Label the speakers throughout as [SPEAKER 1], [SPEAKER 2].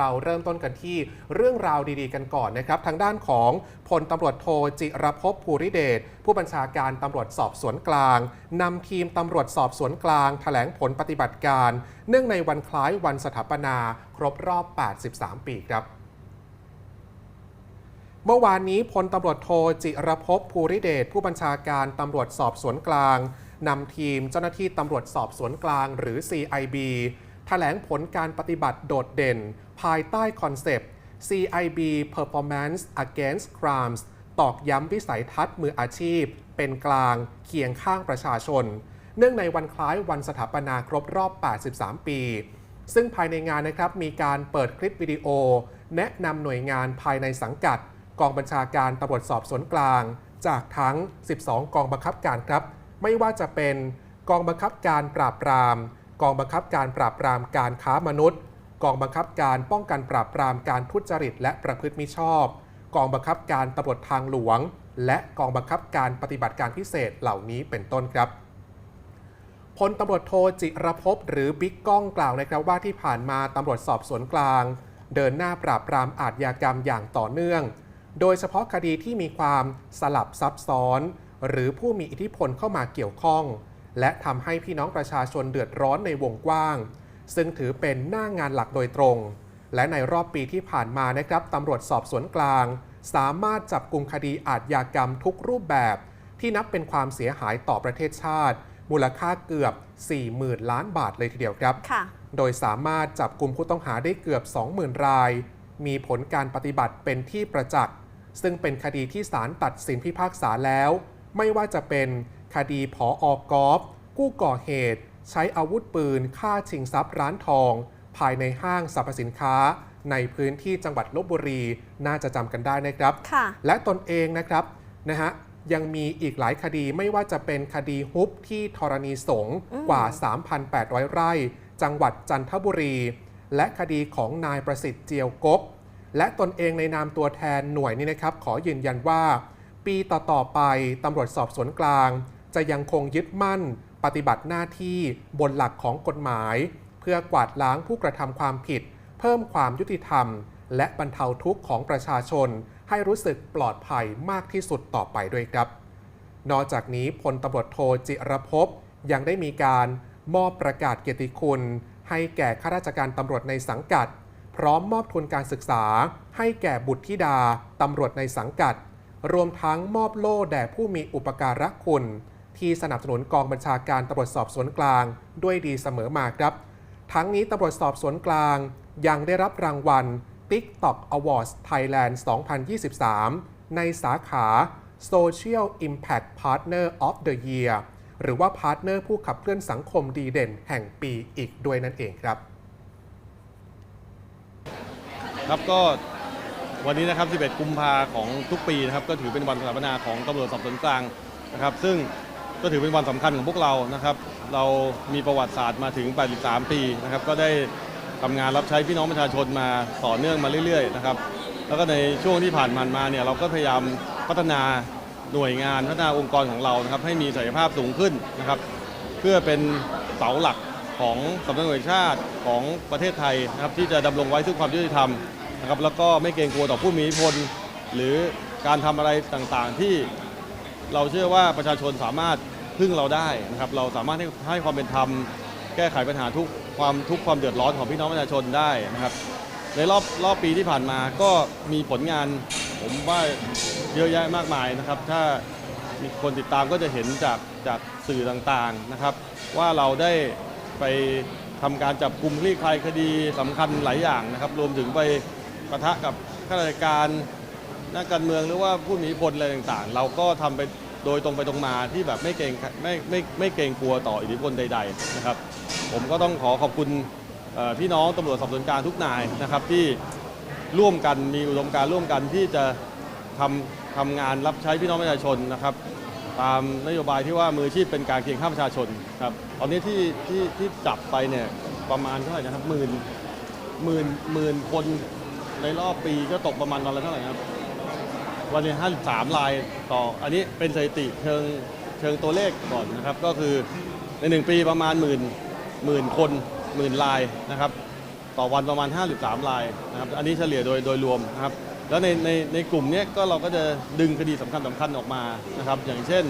[SPEAKER 1] เราเริ่มต้นกันที่เรื่องราวดีๆกันก่อนนะครับ ทางด้านของพลตำรวจโทจิรภพภูริเดชผู้บัญชาการตำรวจสอบสวนกลางนำทีมตำรวจสอบสวนกลางแถลงผลปฏิบัติการ เนื่องในวันคล้ายวันสถาปนา ครบรอบ 83 ปีครับเมื่อวานนี้พลตำรวจโทจิรภพภูริเดชผู้บัญชาการตำรวจสอบสวนกลางนำทีมเจ้าหน้าที่ตำรวจสอบสวนกลางหรือ CIB แถลงผลการปฏิบัติโดดเด่น ภายใต้คอนเซปต์ CIB Performance Against Crimes ตอกย้ำวิสัยทัศน์มืออาชีพ เป็นกลางเคียงข้างประชาชน เนื่องในวันคล้ายวันสถาปนาครบรอบ 83 ปี ซึ่งภายในงานนะครับมีการเปิดคลิปวิดีโอ แนะนำหน่วยงานภายในสังกัด กองบัญชาการตำรวจสอบสวนกลาง จากทั้ง 12 กองบังคับการครับ ไม่ว่าจะเป็นกองบังคับการปราบปราม กองบังคับการปราบปรามการค้ามนุษย์ กองบังคับการป้องกันปราบปรามการทุจริต และประพฤติมิชอบ กองบังคับการตำรวจทางหลวง และกองบังคับการปฏิบัติการพิเศษเหล่านี้เป็นต้นครับพลตำรวจโทจิรภพหรือบิ๊กก้องกล่าวนะครับว่าที่ผ่านมาตำรวจสอบสวนกลาง เดินหน้าปราบปรามอาชญากรรมอย่างต่อเนื่อง โดยเฉพาะคดีที่มีความสลับซับซ้อน หรือผู้มีอิทธิพลเข้ามาเกี่ยวข้อง และทำให้พี่น้องประชาชนเดือดร้อนในวงกว้าง ซึ่งถือเป็นหน้างานหลักโดยตรง และในรอบปีที่ผ่านมานะครับตำรวจสอบสวนกลาง สามารถจับกลุ่มคดีอาชญากรรมทุกรูปแบบ ที่นับเป็นความเสียหายต่อประเทศชาติ มูลค่าเกือบ 40,000 ล้านบาทเลยทีเดียวครับ
[SPEAKER 2] ค่ะ
[SPEAKER 1] โดยสามารถจับกลุ่มผู้ต้องหาได้เกือบ 20,000 ราย มีผลการปฏิบัติเป็นที่ประจักษ์ ซึ่งเป็นคดีที่ศาลตัดสินพิพากษาแล้ว ไม่ว่าจะเป็น คดีผออกอฟกู้ก่อเหตุ ใช้อาวุธปืนฆ่าชิงทรัพย์ร้านทอง ภายในห้างสรรพสินค้า ในพื้นที่จังหวัดลบบุรี น่าจะจำกันได้นะครับ
[SPEAKER 2] ค่ะ
[SPEAKER 1] และตนเองนะครับนะฮะยังมีอีกหลายคดีไม่ว่าจะเป็นคดีฮุบที่ธรณีสงฆ์
[SPEAKER 2] อืม
[SPEAKER 1] กว่า 3,800 ไร่ จังหวัดจันทบุรี และคดีของนายประสิทธิ์เจียวกก และตนเองในนามตัวแทนหน่วยนี้นะครับ ขอยืนยันว่า ปีต่อ ๆ ไปตำรวจสอบสวนกลาง จะยังคงยึดมั่น ปฏิบัติหน้าที่บนหลักของกฎหมาย เพื่อกวาดล้างผู้กระทำความผิด เพิ่มความยุติธรรม และบรรเทาทุกข์ของประชาชน ให้รู้สึกปลอดภัยมากที่สุดต่อไปด้วยครับ นอกจากนี้พลตำรวจโทจิรภพยังได้มีการมอบประกาศเกียรติคุณ ให้แก่ข้าราชการตำรวจในสังกัด พร้อมมอบทุนการศึกษา ให้แก่บุตรธิดาตำรวจในสังกัด รวมทั้งมอบโล่แด่ผู้มีอุปการะคุณ ที่สนับสนุนกองบัญชาการตำรวจสอบสวนกลาง ด้วยดีเสมอมาครับ ทั้งนี้ตำรวจสอบสวนกลาง ยังได้รับรางวัล TikTok Awards Thailand 2023 ในสาขา Social Impact Partner of the Year หรือว่าพาร์ทเนอร์ผู้ขับเคลื่อนสังคมดีเด่นแห่งปีอีกด้วยนั่นเองครับ
[SPEAKER 3] ครับก็วันนี้นะครับ 11 กุมภาของทุกปีนะครับ ก็ถือเป็นวันสถาปนาของตำรวจสอบสวนกลางนะครับ ซึ่ง ก็ถือเป็นวันสำคัญของพวกเรานะครับ เรามีประวัติศาสตร์มาถึง 83 ปีนะครับ ก็ได้ทำงานรับใช้พี่น้องประชาชนมาต่อเนื่องมาเรื่อยๆนะครับ แล้วก็ในช่วงที่ผ่านมามาเนี่ยเราก็พยายามพัฒนาหน่วยงานพัฒนาองค์กรของเรานะครับ ให้มีศักยภาพสูงขึ้นนะครับ เพื่อเป็นเสาหลักของสำนักงานแห่งชาติของประเทศไทยนะครับที่จะดำรงไว้ซึ่งความยุติธรรมนะครับ แล้วก็ไม่เกรงกลัวต่อผู้มีอิทธิพลหรือการทำอะไรต่างๆที่เราเชื่อว่าประชาชนสามารถ พึ่งเราได้นะครับเราสามารถให้ให้ความเป็นธรรม แก้ไขปัญหาทุกความทุกความเดือดร้อนของพี่น้องประชาชนได้นะครับ ในรอบรอบปีที่ผ่านมาก็มีผลงานผมว่าเยอะแยะมากมายนะครับ ถ้ามีคนติดตามก็จะเห็นจากจากสื่อต่างๆนะครับ ว่าเราได้ไปทำการจับกลุ่มคลี่คลายคดีสำคัญหลายอย่างนะครับ รวมถึงไปปะทะกับข้าราชการนักการเมืองหรือว่าผู้มีอิทธิพลอะไรต่างๆ เราก็ทำไป โดยตรงไปตรงมาที่แบบไม่เกรงไม่ไม่ไม่เกรงกลัวต่ออิทธิพลใดๆนะครับ ผมก็ต้องขอขอบคุณพี่น้องตำรวจสอบสวนกลางทุกนายนะครับที่ร่วมกันมีอุดมการร่วมกันที่จะทำทำงานรับใช้พี่น้องประชาชนนะครับ ตามนโยบายที่ว่ามืออาชีพเป็นการเคียงข้างประชาชนครับตอนนี้ที่ที่ที่จับไปเนี่ยประมาณเท่าไหร่นะครับหมื่นหมื่นหมื่นคนในรอบปีก็ตกประมาณวันละเท่าไหร่ครับ วันนี้53รายต่อ อันนี้เป็นสถิติเชิงเชิงตัวเลขก่อนนะครับ ก็คือในหนึ่งปีประมาณหมื่นหมื่นคนหมื่นรายนะครับ ต่อวันประมาณ 53รายนะครับ อันนี้เฉลี่ยโดยโดยรวมนะครับ แล้วในในในกลุ่มเนี้ยก็เราก็จะดึงคดีสำคัญสำคัญออกมานะครับ อย่างเช่น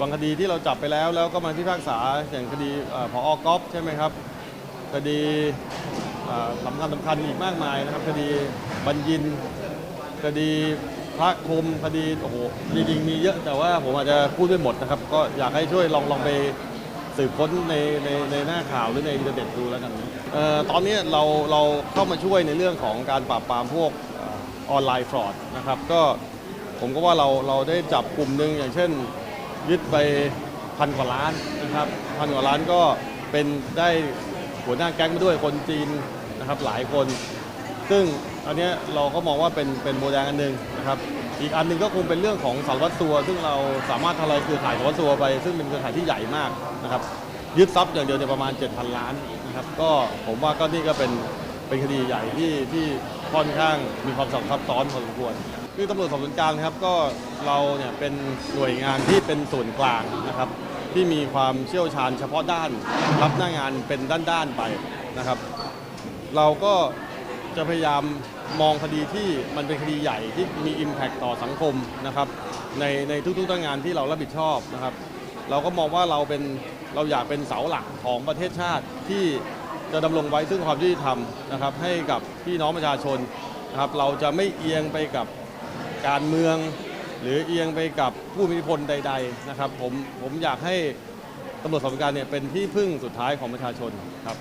[SPEAKER 3] บางคดีที่เราจับไปแล้วแล้วก็มาพิพากษาอย่างคดีเอ่อพออกอฟใช่ไหมครับคดีสำคัญสำคัญอีกมากมายนะครับ คดีบัญญินคดี พระคมคดีโอ้โหจริงๆมีเยอะแต่ว่าผมอาจจะพูดไม่หมดนะครับ ก็อยากให้ช่วยลองลองไปสืบค้นในในในหน้าข่าวหรือในอินเทอร์เน็ตดูแล้วกันเอ่อตอนนี้เราเราเข้ามาช่วยในเรื่องของการปราบปรามพวกเออนไลน์ฟรอดนะครับก็ผมก็ว่าเราเราได้จับกลุ่มหนึ่งอย่างเช่น ยึดไปพันกว่าล้านนะครับพันกว่าล้านก็เป็นได้หัวหน้าแก๊งมาด้วยคนจีนนะครับหลายคน ซึ่งอันนี้เราก็มองว่าเป็นเป็นโมเดลอันหนึ่งนะครับอีกอันหนึ่งก็คงเป็นเรื่องของสารวัตรสัว ซึ่งเราสามารถทลายเครือข่ายสารวัตรสัวไป ซึ่งเป็นเครือข่ายที่ใหญ่มากนะครับยึดทรัพย์อย่างเดียวเนี่ยประมาณ 7,000 ล้านนะครับก็ผมว่าก็นี่ก็เป็นเป็นคดีใหญ่ที่ที่ค่อนข้างมีความซับซ้อนพอสมควรคือตำรวจสอบสวนกลางนะครับก็เราเนี่ยเป็นหน่วยงานที่เป็นส่วนกลางนะครับที่มีความเชี่ยวชาญเฉพาะด้านรับหน้างานเป็นด้านๆไปนะครับ เราก็ จะพยายามมองคดีที่มันเป็นคดีใหญ่ที่มี Impact ต่อสังคมนะครับในในทุกๆหน้างานที่เรารับผิดชอบนะครับ เราก็มองว่าเราเป็นเราอยากเป็นเสาหลักของประเทศชาติที่จะดำรงไว้ซึ่งความยุติธรรมนะครับ ให้กับพี่น้องประชาชนนะครับ เราจะไม่เอียงไปกับการเมือง หรือเอียงไปกับผู้มีอิทธิพลใด ๆ นะครับ ผมผมอยากให้ตำรวจสอบสวนการเนี่ยเป็นที่พึ่งสุดท้ายของประชาชนครับ